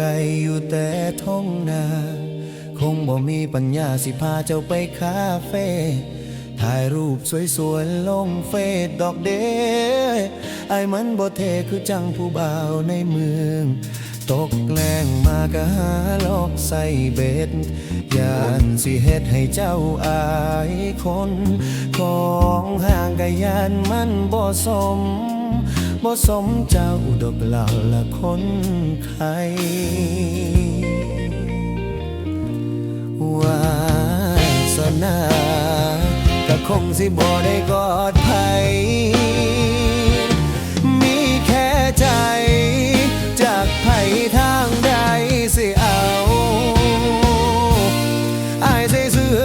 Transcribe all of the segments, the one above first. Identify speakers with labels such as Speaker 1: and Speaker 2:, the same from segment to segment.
Speaker 1: ไกลอยู่แต่ท้องนา คงบ่มีปัญญาสิพาเจ้าไปคาเฟ่ถ่ายรูปสวยๆลงเฟซดอกเดไอ้มันบ่เทคือจังผู้บ่าวในเมือง ตกแกล้งมาก็หาลอกใส่เบ็ดยานสิเฮ็ดให้เจ้าอายคน ของห่างกะยานมันบ่สม บ่สมเจ้าดอกเหล่าละคนไทยวาสนาก็คงสิบ่ได้กอดไผมีแค่ใจ จากไผทางใดสิเอา อายใส่เสื้อ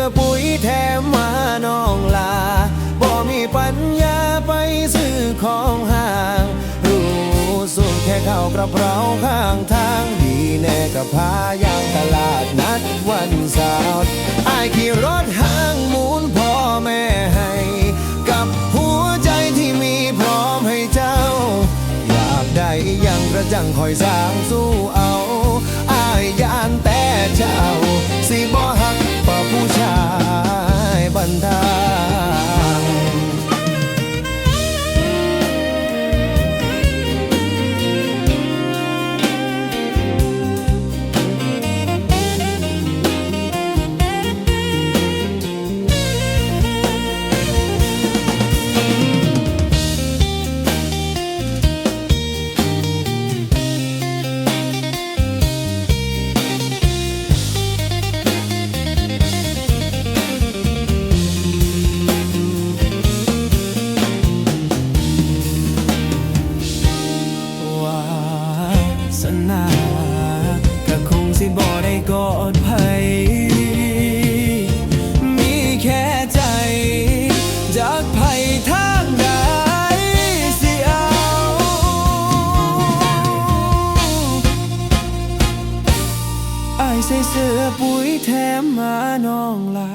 Speaker 1: แค่เข้ากระเพราข้างทางดีแน่กับพายางตลาดนัดวันเสาร์อายขี่รถห้างหมุนพ่อแม่ให้ กับหัวใจที่มีพร้อมให้เจ้า อยากได้ยังกระจังคอยสางสู้ แถมมาน้องลา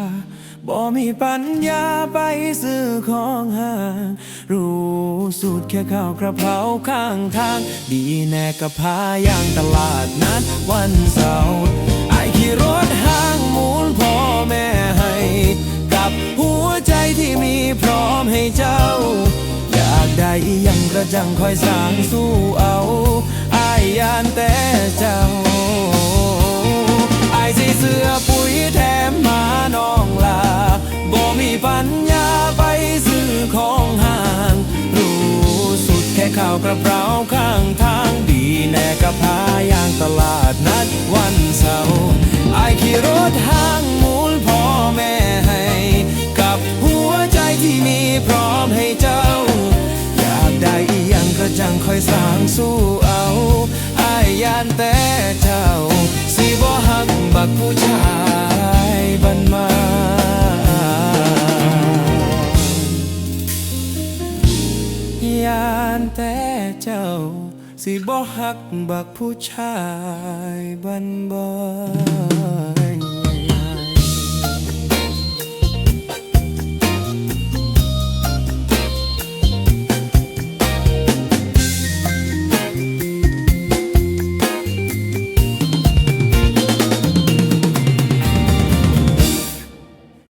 Speaker 1: บ่มีปัญญาไปซื้อของห่าง รู้สูตรแค่ข้าวกระเพราข้างทาง ดีแน่กับพายางตลาดนัดวันเสาร์ไอขี่รถห้างหมุนพ่อแม่ให้ กับหัวใจที่มีพร้อมให้เจ้า อยากได้ยังกระจังคอยสางสู้เอา อายยานแต่เจ้ ดวันเสาไอายขี่รถห้างมุนพ่อแม่ให้ กับหัวใจที่มีพร้อมให้เจ้า อยากได้อีหยังกระจังคอยสร้างสู้เอาอายยานแต่เจ้า สิบ่หักบักผู้ชายบันมายานแต่เจ้า สิบ่หักบักผู้ชายบันบอย